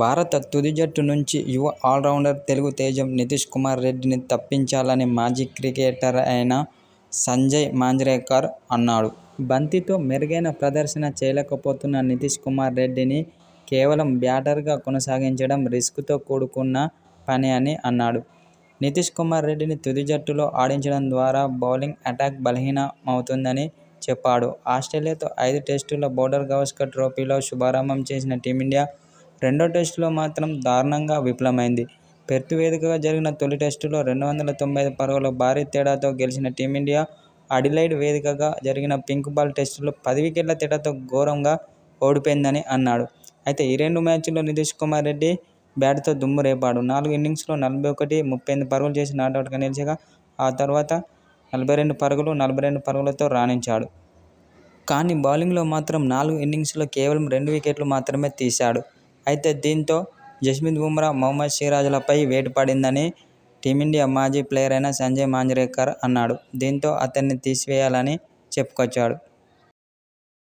భారత తుది జట్టు నుంచి యువ ఆల్రౌండర్ తెలుగు తేజం నితీష్ కుమార్ రెడ్డిని తప్పించాలని మాజీ క్రికెటర్ అయిన సంజయ్ మాంజ్రేకర్ అన్నాడు. బంతితో మెరుగైన ప్రదర్శన చేయలేకపోతున్న నితీష్ కుమార్ రెడ్డిని కేవలం బ్యాటర్గా కొనసాగించడం రిస్క్తో కూడుకున్న పని అని అన్నాడు. నితీష్ కుమార్ రెడ్డిని తుది జట్టులో ఆడించడం ద్వారా బౌలింగ్ అటాక్ బలహీనమవుతుందని చెప్పాడు. ఆస్ట్రేలియాతో ఐదు టెస్టుల బోర్డర్ గవస్కర్ ట్రోఫీలో శుభారంభం చేసిన టీమిండియా రెండో టెస్టులో మాత్రం దారుణంగా విఫలమైంది. పెర్త్ వేదికగా జరిగిన తొలి టెస్టులో రెండు వందల తొంభై ఐదు పరుగుల భారీ తేడాతో గెలిచిన టీమిండియా అడిలైడ్ వేదికగా జరిగిన పింక్ బాల్ టెస్టులో పది వికెట్ల తేడాతో ఘోరంగా ఓడిపోయిందని అన్నాడు. అయితే ఈ రెండు మ్యాచ్ల్లో నితీష్ కుమార్ రెడ్డి బ్యాట్తో దుమ్ము రేపాడు. నాలుగు ఇన్నింగ్స్లో నలభై ఒకటి, ముప్పై ఎనిమిది పరుగులు చేసి నాటౌట్గా నిలిచగా ఆ తర్వాత నలభై రెండు పరుగులు, నలభై రెండు పరుగులతో రాణించాడు. కానీ బౌలింగ్లో మాత్రం నాలుగు ఇన్నింగ్స్లో కేవలం రెండు వికెట్లు మాత్రమే తీశాడు. అయితే దీంతో జస్ప్రీత్ బుమ్రా, మహమ్మద్ సిరాజ్లపై వేటు పడిందని టీమిండియా మాజీ ప్లేయర్ అయిన సంజయ్ మాంజ్రేకర్ అన్నాడు. దీంతో అతన్ని తీసివేయాలని చెప్పుకొచ్చాడు.